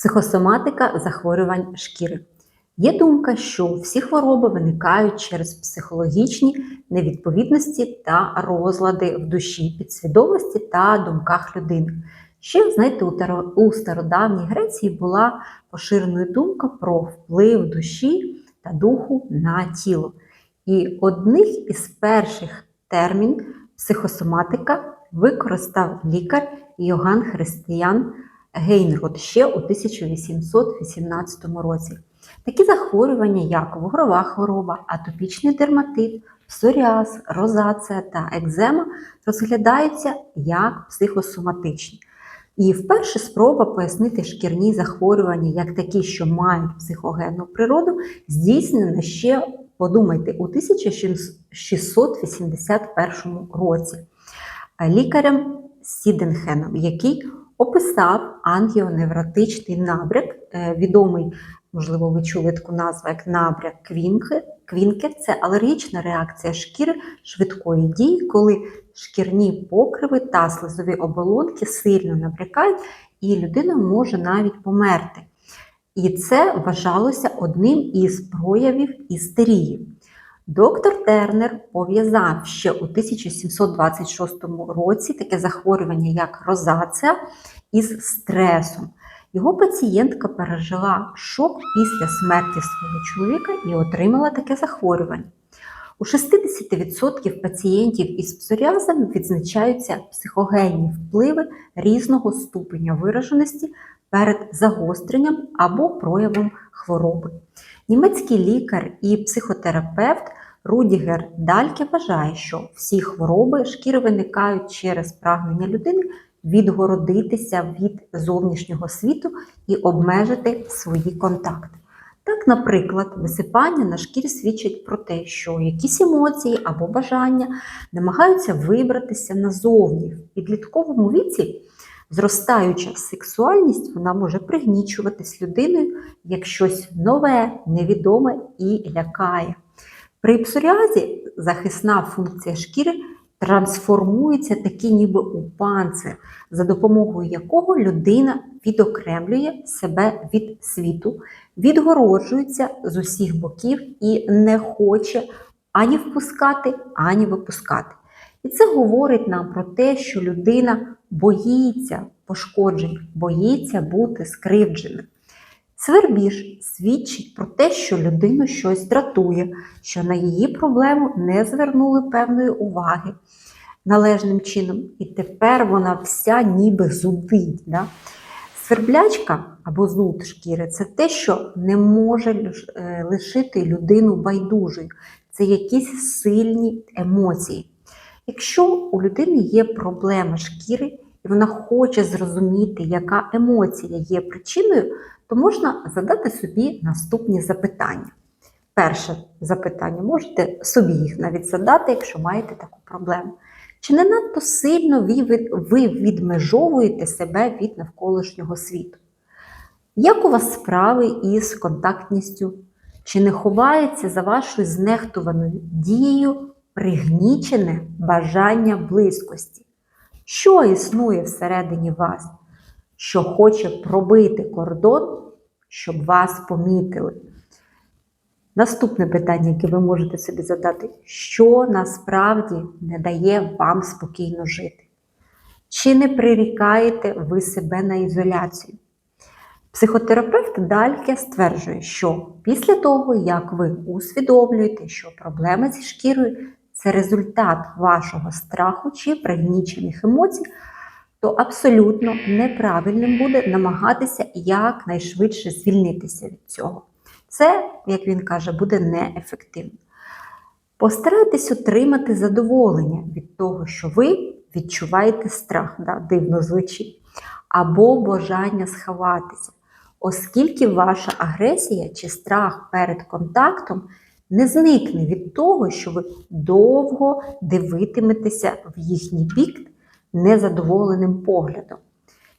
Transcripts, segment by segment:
Психосоматика захворювань шкіри. Є думка, що всі хвороби виникають через психологічні невідповідності та розлади в душі, підсвідомості та думках людини. Ще, знаєте, у стародавній Греції була поширеною думка про вплив душі та духу на тіло. І одних із перших термін психосоматика використав лікар Йоган Християн Гейнрод ще у 1818 році. Такі захворювання, як вугрова хвороба, атопічний дерматит, псоріаз, розація та екзема, розглядаються як психосоматичні. І вперше спроба пояснити шкірні захворювання як такі, що мають психогенну природу, здійснена ще, подумайте, у 1681 році лікарем Сіденхеном, який описав ангіоневротичний набряк, е, відомий, можливо, ви чули таку назву як набряк Квінке. Квінке це алергічна реакція шкіри швидкої дії, коли шкірні покриви та слизові оболонки сильно набрякають, і людина може навіть померти. І це вважалося одним із проявів істерії. Доктор Тернер пов'язав ще у 1726 році таке захворювання, як розація, із стресом. Його пацієнтка пережила шок після смерті свого чоловіка і отримала таке захворювання. У 60% пацієнтів із псоріазом відзначаються психогенні впливи різного ступеня вираженості перед загостренням або проявом хвороби. Німецький лікар і психотерапевт Рудігер Дальке вважає, що всі хвороби шкіри виникають через прагнення людини відгородитися від зовнішнього світу і обмежити свої контакти. Так, наприклад, висипання на шкірі свідчить про те, що якісь емоції або бажання намагаються вибратися назовні. В підлітковому віці зростаюча сексуальність вона може пригнічуватись людиною як щось нове, невідоме і лякає. При псоріазі захисна функція шкіри трансформується таки ніби у панцир, за допомогою якого людина відокремлює себе від світу, відгороджується з усіх боків і не хоче ані впускати, ані випускати. І це говорить нам про те, що людина боїться пошкоджень, боїться бути скривдженим. Свербіж свідчить про те, що людину щось дратує, що на її проблему не звернули певної уваги належним чином, і тепер вона вся ніби зудить. Да? Сверблячка або зуд шкіри це те, що не може е, лишити людину байдужою. Це якісь сильні емоції. Якщо у людини є проблема шкіри, і вона хоче зрозуміти, яка емоція є причиною, то можна задати собі наступні запитання. Перше запитання, можете собі їх навіть задати, якщо маєте таку проблему. Чи не надто сильно ви відмежовуєте себе від навколишнього світу? Як у вас справи із контактністю? Чи не ховається за вашою знехтуваною дією пригнічене бажання близькості? Що існує всередині вас, що хоче пробити кордон, щоб вас помітили? Наступне питання, яке ви можете собі задати, що насправді не дає вам спокійно жити? Чи не прирікаєте ви себе на ізоляцію? Психотерапевт Дальке стверджує, що після того, як ви усвідомлюєте, що проблема зі шкірою це результат вашого страху чи пригнічених емоцій, то абсолютно неправильним буде намагатися якнайшвидше звільнитися від цього. Це, як він каже, буде неефективно. Постарайтесь отримати задоволення від того, що ви відчуваєте страх, да, дивно звучить, або бажання сховатися, оскільки ваша агресія чи страх перед контактом не зникне від того, що ви довго дивитиметеся в їхній бік незадоволеним поглядом.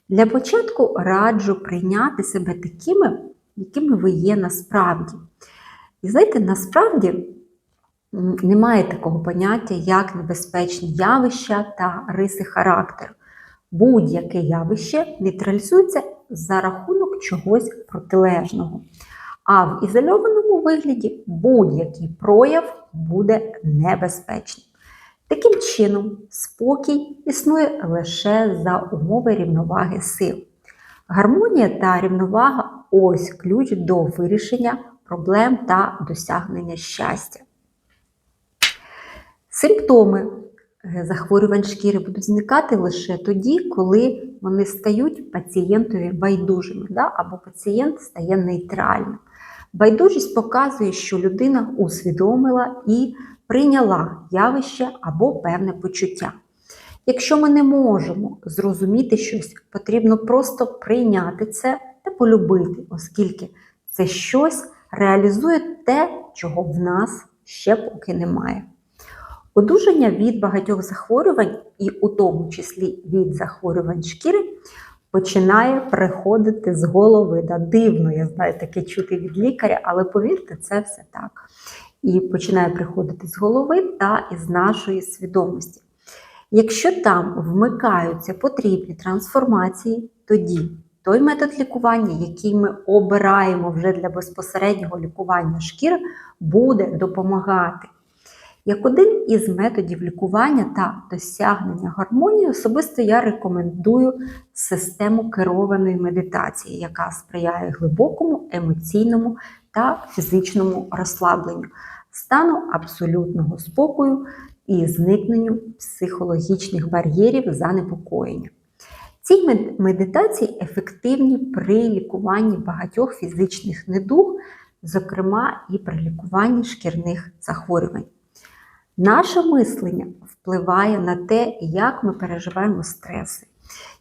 Для початку раджу прийняти себе такими, якими ви є насправді. І знаєте, насправді немає такого поняття, як небезпечні явища та риси характеру. Будь-яке явище нейтралізується за рахунок чогось протилежного. А в ізольованому вигляді будь-який прояв буде небезпечним. Таким чином, спокій існує лише за умови рівноваги сил. Гармонія та рівновага ось ключ до вирішення проблем та досягнення щастя. Симптоми захворювань шкіри будуть зникати лише тоді, коли вони стають пацієнтові байдужими, да? або пацієнт стає нейтральним. Байдужість показує, що людина усвідомила і прийняла явище або певне почуття. Якщо ми не можемо зрозуміти щось, потрібно просто прийняти це та полюбити, оскільки це щось реалізує те, чого в нас ще поки немає. Одужання від багатьох захворювань, і у тому числі від захворювань шкіри, починає приходити з голови. Да, Дивно, я знаю, таке чути від лікаря, але повірте, це все так. І починає приходити з голови та із нашої свідомості. Якщо там вмикаються потрібні трансформації, тоді той метод лікування, який ми обираємо вже для безпосереднього лікування шкіри, буде допомагати. Як один із методів лікування та досягнення гармонії, особисто я рекомендую систему керованої медитації, яка сприяє глибокому емоційному та фізичному розслабленню, стану абсолютного спокою і зникненню психологічних бар'єрів занепокоєння. Ці медитації ефективні при лікуванні багатьох фізичних недуг, зокрема і при лікуванні шкірних захворювань. Наше мислення впливає на те, як ми переживаємо стреси,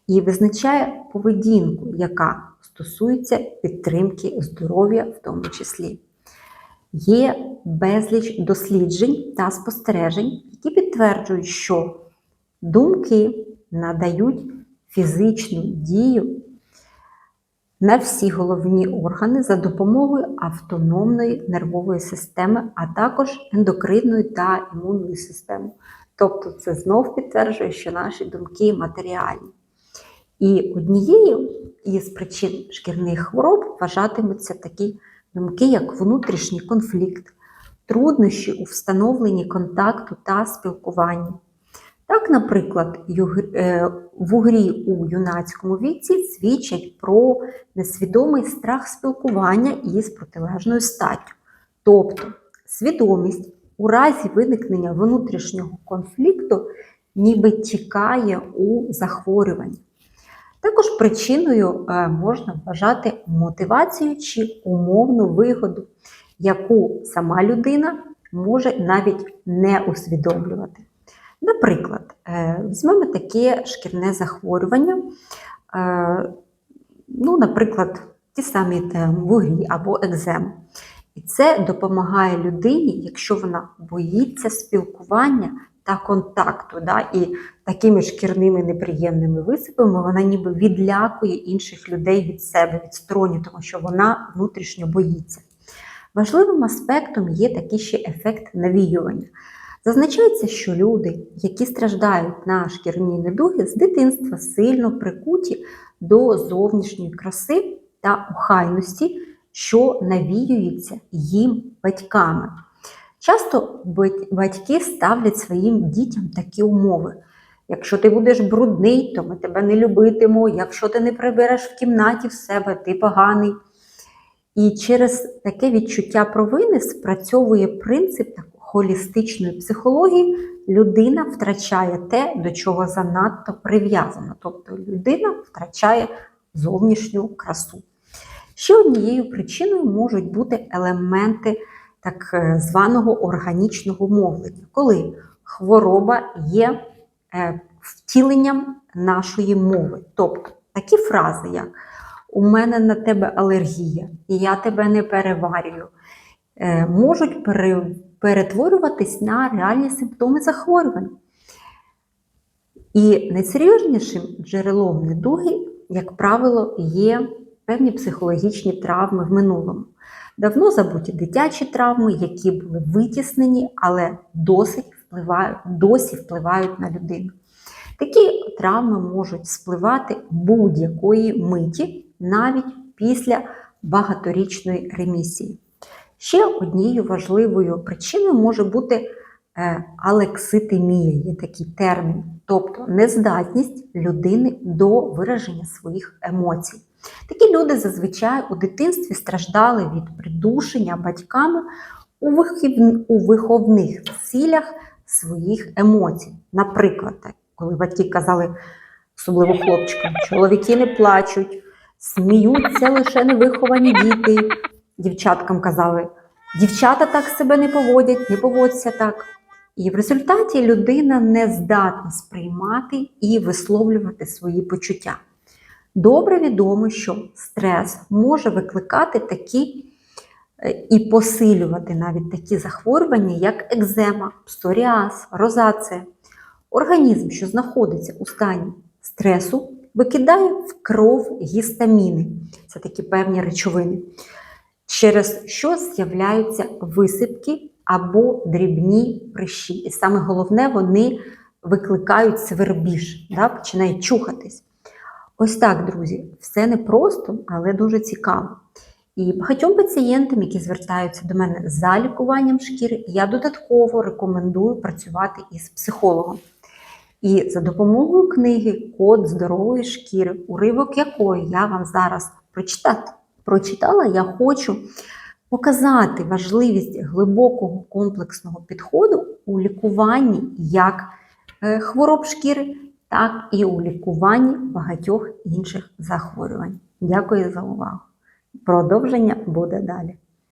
і визначає поведінку, яка стосується підтримки здоров'я, в тому числі. Є безліч досліджень та спостережень, які підтверджують, що думки надають фізичну дію на всі головні органи за допомогою автономної нервової системи, а також ендокринної та імунної системи. Тобто це знов підтверджує, що наші думки матеріальні. І однією із причин шкірних хвороб вважатимуться такі думки, як внутрішній конфлікт, труднощі у встановленні контакту та спілкуванні. Так, наприклад, е, в угрі у юнацькому віці свідчать про несвідомий страх спілкування із протилежною статтю. Тобто свідомість у разі виникнення внутрішнього конфлікту ніби тікає у захворюванні. Також причиною е, можна вважати мотивацію чи умовну вигоду, яку сама людина може навіть не усвідомлювати. Наприклад, е, візьмемо таке шкірне захворювання, е, ну, наприклад, ті самі вугрі або екзем. І це допомагає людині, якщо вона боїться спілкування та контакту. Да? І такими шкірними неприємними висипами вона ніби відлякує інших людей від себе, від стороні, тому що вона внутрішньо боїться. Важливим аспектом є такий ще ефект навіювання. Зазначається, що люди, які страждають на шкірні недуги, з дитинства сильно прикуті до зовнішньої краси та охайності, що навіюється їм батьками. Часто батьки ставлять своїм дітям такі умови. Якщо ти будеш брудний, то ми тебе не любитимо. Якщо ти не прибереш в кімнаті в себе, ти поганий. І через таке відчуття провини спрацьовує принцип холістичної психології, людина втрачає те, до чого занадто прив'язана. Тобто людина втрачає зовнішню красу. Ще однією причиною можуть бути елементи так е, званого органічного мовлення, коли хвороба є е, втіленням нашої мови. Тобто такі фрази, як у мене на тебе алергія, і я тебе не переварюю, е, можуть перетворюватись на реальні симптоми захворювань. І найсерйознішим джерелом недуги, як правило, є певні психологічні травми в минулому. Давно забуті дитячі травми, які були витіснені, але досить впливають, досі впливають на людину. Такі травми можуть спливати будь-якої миті навіть після багаторічної ремісії. Ще однією важливою причиною може бути е, алекситимія, є такий термін, тобто нездатність людини до вираження своїх емоцій. Такі люди зазвичай у дитинстві страждали від придушення батьками у, виховних цілях своїх емоцій. Наприклад, коли батьки казали, особливо хлопчикам, чоловіки не плачуть, сміються лише невиховані діти. Дівчаткам казали, дівчата так себе не поводять, не поводься так. І в результаті людина не здатна сприймати і висловлювати свої почуття. Добре відомо, що стрес може викликати такі е, і посилювати навіть такі захворювання, як екзема, псоріаз, розація. Організм, що знаходиться у стані стресу, викидає в кров гістаміни. Це такі певні речовини, через що з'являються висипки або дрібні прищі. І саме головне, вони викликають свербіж, да, починають чухатись. Ось так, друзі, все непросто, але дуже цікаво. І багатьом пацієнтам, які звертаються до мене за лікуванням шкіри, я додатково рекомендую працювати із психологом. І за допомогою книги Код здорової шкіри, уривок якої я вам зараз прочитати, прочитала, я хочу показати важливість глибокого комплексного підходу у лікуванні як е, хвороб шкіри, так і у лікуванні багатьох інших захворювань. Дякую за увагу. Продовження буде далі.